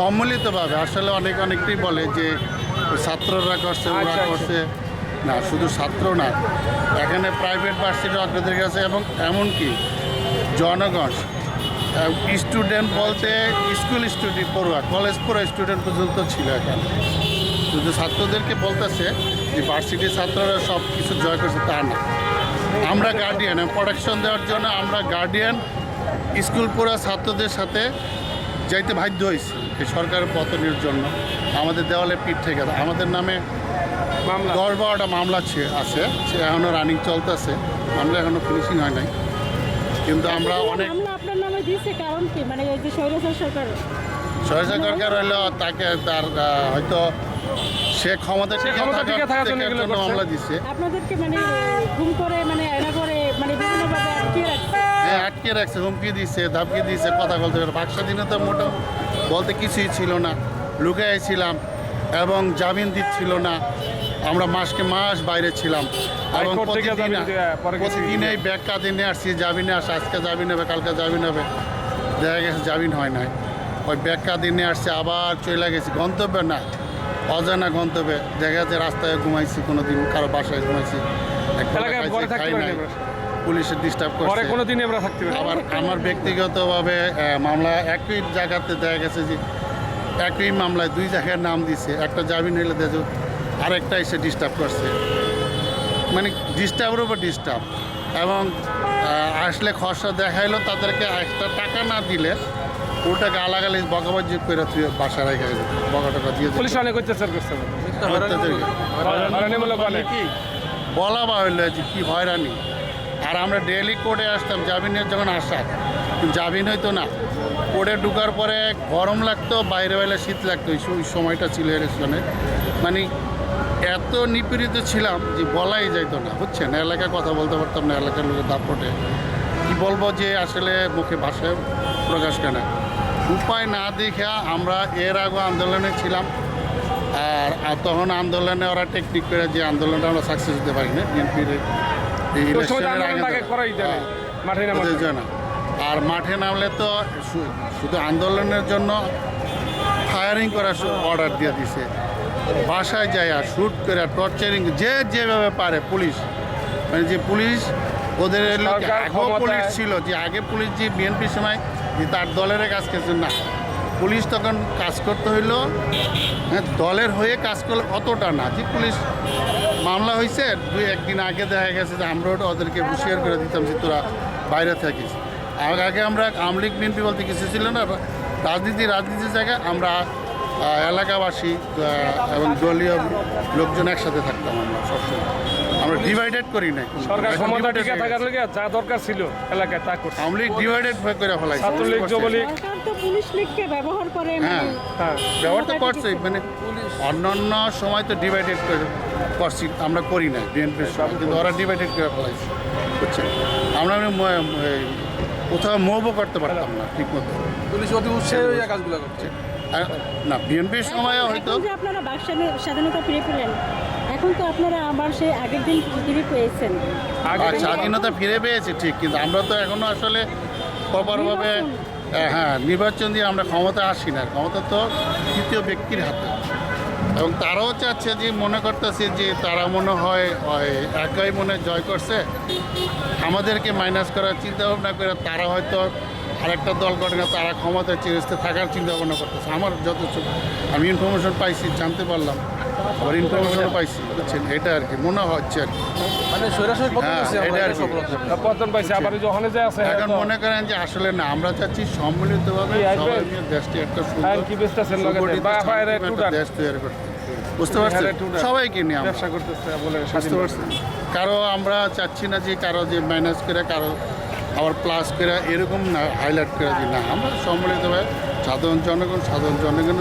সম্মিলিতভাবে আসলে অনেক অনেকটাই বলে যে ছাত্ররা করছে ওরা আচ্ছা, আচ্ছা। করছে। না শুধু ছাত্র না এখানে প্রাইভেট ভার্সিটি অগ্রদের কাছে এবং এমনকি জনগণ স্টুডেন্ট বলতে স্কুল স্টুডেন্ট পড়ুয়া কলেজ পড়া স্টুডেন্ট পর্যন্ত ছিল এখানে। শুধু ছাত্রদেরকে বলতেছে যে ভার্সিটির ছাত্ররা সব কিছু জয় করছে তা না। আমরা গার্ডিয়ান প্রোটেকশন দেওয়ার জন্য আমরা গার্ডিয়ান স্কুল পড়া ছাত্রদের সাথে যাইতে বাধ্য হয়েছি এই সরকারের পতনের জন্য আমাদের দেওয়ালে পিঠ থেকে আমাদের নামে মামলা। দশ বারোটা মামলা ছে- আছে সে এখনও রানিং চলতেছে মামলা এখনও ফিনিশিং হয় নাই। কিন্তু আমরা অনেক আপনার নামে দিয়েছে কারণ কি? মানে ওই যে সরকার সরকার হলো তাকে তার হয়তো সে ক্ষমতা সে ক্ষমতা টিকে থাকার জন্য এগুলো করছে। মামলা দিছে। আপনাদেরকে মানে ঘুম করে মানে আয়না করে মানে বিভিন্নভাবে আটকে রাখছে। হ্যাঁ আটকে রাখছে হুমকি দিচ্ছে ধাপকি দিচ্ছে কথা বলতে পারে। স্বাধীনতা মোটো বলতে কিছুই ছিল না। লুকাইছিলাম এবং জামিন দিচ্ছিল না। আমরা মাসকে মাস বাইরে ছিলাম। এবং প্রতিদিন এই ব্যাগ কাঁদিনে আসছি জামিনে আসে আজকে জামিন হবে কালকে জামিন হবে। দেখা গেছে জামিন হয় নাই। ওই ব্যাগ কাঁদিনে আসছে আবার চলে গেছি। গন্তব্যে না অজানা গন্তব্যে। দেখা যাচ্ছে রাস্তায় ঘুমাইছি কোনো দিন কারও বাসায় ঘুমাইছি। পুলিশের ডিস্টার্ব করছে। কোনো দিন আমরা থাকতে আবার আমার ব্যক্তিগতভাবে মামলা একই জায়গাতে দেখা গেছে যে একই মামলায় দুই জায়গায় নাম দিছে। একটা জামিন হইলে দেখো আরেকটা এসে ডিস্টার্ব করছে। মানে ডিস্টার্বের উপর ডিস্টার্ব এবং আসলে খসড়া দেখাইলো তাদেরকে একটা টাকা না দিলে ওটা গালাগালি বকাবাজি করে তুই বাসা রেখে বকা টাকা দিয়ে। পুলিশ অনেক অত্যাচার করছে কি বলা। বাহুল্য যে কি হয়রানি? আর আমরা ডেলি কোর্টে আসতাম জামিনের যখন আসা জামিন হইতো না। কোর্টে ঢুকার পরে গরম লাগতো বাইরে বাইরে শীত লাগতো ওই সময়টা ছিল ইলেকশনে মানে এত নিপীড়িত ছিলাম যে বলাই যাইতো না বুঝছেন? এলাকায় কথা বলতে পারতাম না এলাকার লোকের দাপটে। কি বলব যে আসলে মুখে ভাষায় প্রকাশ কেনা উপায় না দেখে আমরা এর আগে আন্দোলনে ছিলাম। আর তখন আন্দোলনে ওরা টেকনিক করে যে আন্দোলনটা আমরা সাকসেস দিতে পারি না বিএনপির না। আর মাঠে নামলে তো শুধু আন্দোলনের জন্য ফায়ারিং করার অর্ডার দিয়ে দিছে। বাসায় যায় আর শ্যুট করে টর্চারিং যে যেভাবে পারে পুলিশ। মানে যে পুলিশ ওদের আগেও পুলিশ ছিল যে আগে পুলিশ যে বিএনপির সময় যে তার দলের কাজ করছে না। পুলিশ তখন কাজ করতে হইল। হ্যাঁ দলের হয়ে কাজ করলে অতটা না। যে পুলিশ মামলা হয়েছে দুই একদিন আগে দেখা গেছে যে আমরা ওদেরকে হুঁশিয়ার করে দিতাম যে তোরা বাইরে থাকিস। আর আগে আমরা আমলিক বিএনপি বলতে কিছু ছিল না রাজনীতি রাজনীতির জায়গায় আমরা এলাকাবাসী এবং দলীয় লোকজন একসাথে থাকতাম আমরা সবসময়। ডিভাইডেড করি নাই। সরকার ক্ষমতা টিকে থাকার গেছে। যা দরকার ছিল এলাকায় তা করছে। আমলিক ডিভাইডেড করে ফেলাইছে। ছাত্রলীগ, যুবলীগ, সরকার তো পুলিশ লীগকে ব্যবহার করে হ্যাঁ মানে হ্যাঁ। ব্যবহার তো করছে মানে অন্যান্য সময় তো ডিভাইডেড করে করছি আমরা করি না বিএনপির সময়। কিন্তু ওরা ডিভাইডেড করে ফেলাইছে বুঝছেন? আমরা মানে কোথাও মুভও করতে পারতাম না ঠিক মতো পুলিশ অতি উৎসাহী হয়ে কাজগুলো করছে। না বিএনপির সময়ও হয়তো আপনারা বাক স্বাধীনতা ফিরে পেলেন এখন তো আপনারা আবার সেই আগের দিন ফিরে পেয়েছেন। আগে স্বাধীনতা ফিরে পেয়েছে ঠিক কিন্তু আমরা তো এখনও আসলে প্রপারভাবে হ্যাঁ নির্বাচন দিয়ে আমরা ক্ষমতা আসি না। ক্ষমতা তো তৃতীয় ব্যক্তির হাতে। এবং তারাও চাচ্ছে যে মনে করতেছে যে তারা মনে হয় একাই মনে জয় করছে। আমাদেরকে মাইনাস করার চিন্তা ভাবনা করে তারা হয়তো আরেকটা দল করে না তারা ক্ষমতায় চিরস্থায়ী থাকার চিন্তা ভাবনা করতেছে। আমার যত আমি ইনফরমেশন পাইছি জানতে পারলাম। আবার ইনফরমেশনও পাইছি বুঝছেন? এটা আর কি মনে হচ্ছে আর কি। মানে সরাসরি পতন হ্যাঁ, হচ্ছে এটা আর কি। পতন পাইছে আবার ওই যে আছে এখন মনে করেন যে আসলে না আমরা চাচ্ছি সম্মিলিতভাবে সবাই মিলে দেশটি একটা সুন্দর হ্যাঁ, কি দেশ তৈরি করতে বুঝতে পারছেন? সবাইকে নিয়ে ব্যবসা করতেছে বলে বুঝতে পারছেন? কারও আমরা চাচ্ছি না যে কারও যে মাইনাস করে কারও আবার প্লাস করে এরকম না হাইলাইট করে দিই না। আমরা সম্মিলিতভাবে সাধারণ জনগণ সাধারণ জনগণ